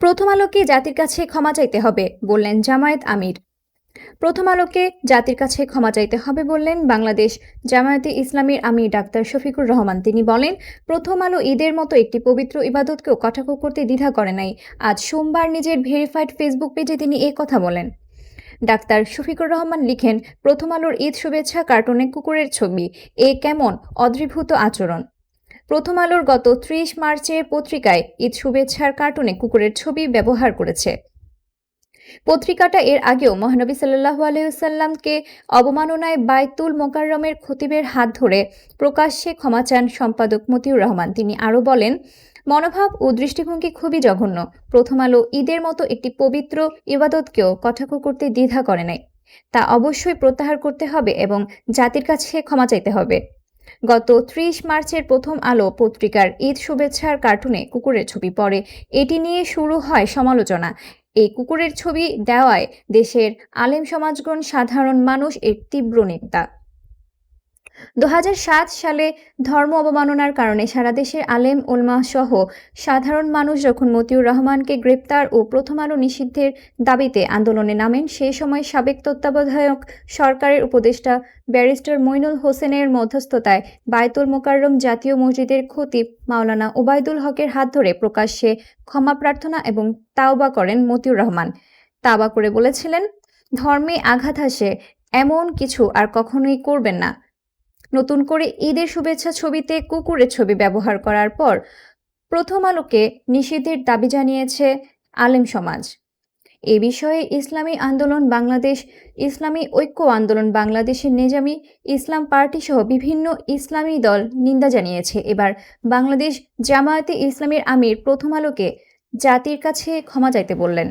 প্রথম আলোকে জাতির কাছে ক্ষমা চাইতে হবে, বললেন জামায়াত আমির। প্রথম আলোকে জাতির কাছে ক্ষমা চাইতে হবে, বললেন বাংলাদেশ। জামায়াতে ইসলামীর আমির ডাক্তার শফিকুর রহমান। তিনি বলেন, প্রথম আলো ঈদের মতো একটি পবিত্র ইবাদতকেও কটাক্ষ করতে দ্বিধা করে নাই। আজ সোমবার নিজের ভেরিফাইড ফেসবুক পেজে তিনি এ কথা বলেন। ডাক্তার শফিকুর রহমান লিখেন, প্রথম আলোর ঈদ শুভেচ্ছা কার্টুনে কুকুরের ছবি। এ কেমন অদ্রিভূত আচরণ। প্রথম আলোর গত ত্রিশ মার্চের পত্রিকায় ঈদ শুভেচ্ছার কার্টুনে কুকুরের ছবি ব্যবহার করেছে। পত্রিকাটা এর আগেও মহানবী সাল্লাহু আলহিসাল্লামকে অবমাননায় বাইতুল মোকাররমের খতিবের হাত ধরে প্রকাশ্যে ক্ষমা চান সম্পাদক মতিউর রহমান। তিনি আরও বলেন, মনোভাব ও দৃষ্টিভঙ্গি খুবই জঘন্য। প্রথম আলো ঈদের মতো একটি পবিত্র ইবাদতকেও কটাক্ষ করতে দ্বিধা করে নাই। তা অবশ্যই প্রত্যাহার করতে হবে এবং জাতির কাছে ক্ষমা চাইতে হবে। গত ত্রিশ মার্চের প্রথম আলো পত্রিকার ঈদ শুভেচ্ছার কার্টুনে কুকুরের ছবি পড়ে। এটি নিয়ে শুরু হয় সমালোচনা। এই কুকুরের ছবি দেওয়ায় দেশের আলেম সমাজগণ সাধারণ মানুষ এর তীব্র নিন্দা। দু হাজার সাত সালে ধর্ম অবমাননার কারণে সারা দেশের আলেম ওলমা সহ সাধারণ মানুষ যখন মতিউর রহমানকে গ্রেপ্তার ও প্রথম আলো নিষিদ্ধের দাবিতে আন্দোলনে নামেন সেই সময় সাবেক তত্ত্বাবধায়ক সরকারের উপদেষ্টা ব্যারিস্টার মইনুল হোসেনের মধ্যস্থতায় বায়তুল মোকাররম জাতীয় মসজিদের খতিব মাওলানা ওবায়দুল হকের হাত ধরে প্রকাশ্যে ক্ষমা প্রার্থনা এবং তাওবা করেন মতিউর রহমান। তাওবা করে বলেছিলেন, ধর্মে আঘাত আসে, এমন কিছু আর কখনোই করবেন না। নতুন করে ঈদের শুভেচ্ছা ছবিতে কুকুরের ছবি ব্যবহার করার পর প্রথম আলোকে নিষেধের দাবি জানিয়েছে আলেম সমাজ। এ বিষয়ে ইসলামী আন্দোলন বাংলাদেশ, ইসলামী ঐক্য আন্দোলন বাংলাদেশের নেজামি, ইসলাম পার্টি সহ বিভিন্ন ইসলামী দল নিন্দা জানিয়েছে। এবার বাংলাদেশ জামায়াতে ইসলামীর আমির প্রথম আলোকে জাতির কাছে ক্ষমা চাইতে বললেন।